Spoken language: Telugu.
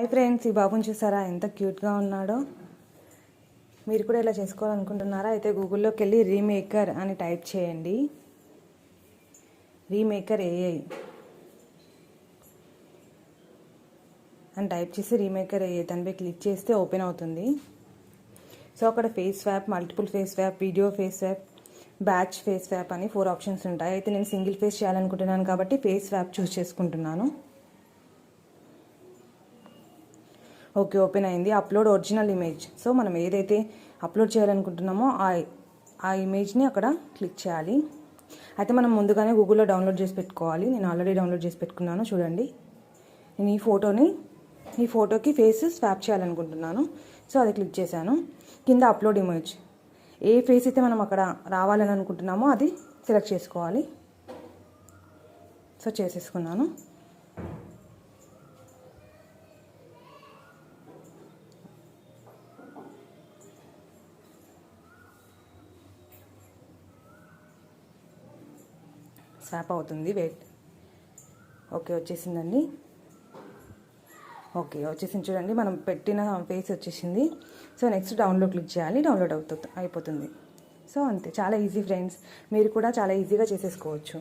హాయ్ ఫ్రెండ్స్ ఈ బాబుని చూసారా? ఎంత క్యూట్గా ఉన్నాడో. మీరు కూడా ఇలా చేసుకోవాలనుకుంటున్నారా? అయితే గూగుల్లోకి వెళ్ళి రీమేకర్ అని టైప్ చేయండి. రీమేకర్ ఏఐ అని టైప్ చేసి రీమేకర్ ఏఐ దానిపై క్లిక్ చేస్తే ఓపెన్ అవుతుంది. సో అక్కడ face swap multiple face swap video face swap batch face swap అని ఫోర్ ఆప్షన్స్ ఉంటాయి. అయితే నేను సింగిల్ ఫేస్ చేయాలనుకుంటున్నాను కాబట్టి ఫేస్ వ్యాప్ చూస్ చేసుకుంటున్నాను. ఓకే ఓపెన్ అయింది. Upload original image. సో మనం ఏదైతే అప్లోడ్ చేయాలనుకుంటున్నామో ఆ ఆ ఇమేజ్ని అక్కడ క్లిక్ చేయాలి. అయితే మనం ముందుగానే గూగుల్లో డౌన్లోడ్ చేసి పెట్టుకోవాలి. నేను ఆల్రెడీ డౌన్లోడ్ చేసి పెట్టుకున్నాను చూడండి. నేను ఈ ఫోటోని ఈ ఫోటోకి ఫేస్ స్వాప్ చేయాలనుకుంటున్నాను. సో అది క్లిక్ చేశాను. కింద అప్లోడ్ ఇమేజ్. ఏ ఫేస్ అయితే మనం అక్కడ రావాలని అనుకుంటున్నామో అది సెలెక్ట్ చేసుకోవాలి. సో చేసేసుకున్నాను. స్వాప్ అవుతుంది వెయిట్ ఓకే వచ్చేసిందండి. ఓకే వచ్చేసింది చూడండి మనం పెట్టిన ఫేస్ వచ్చేసింది. సో నెక్స్ట్ డౌన్లోడ్ క్లిక్ చేయాలి డౌన్లోడ్ అవుతుంది అయిపోతుంది. సో అంతే. చాలా ఈజీ ఫ్రెండ్స్ మీరు కూడా చాలా ఈజీగా చేసేసుకోవచ్చు.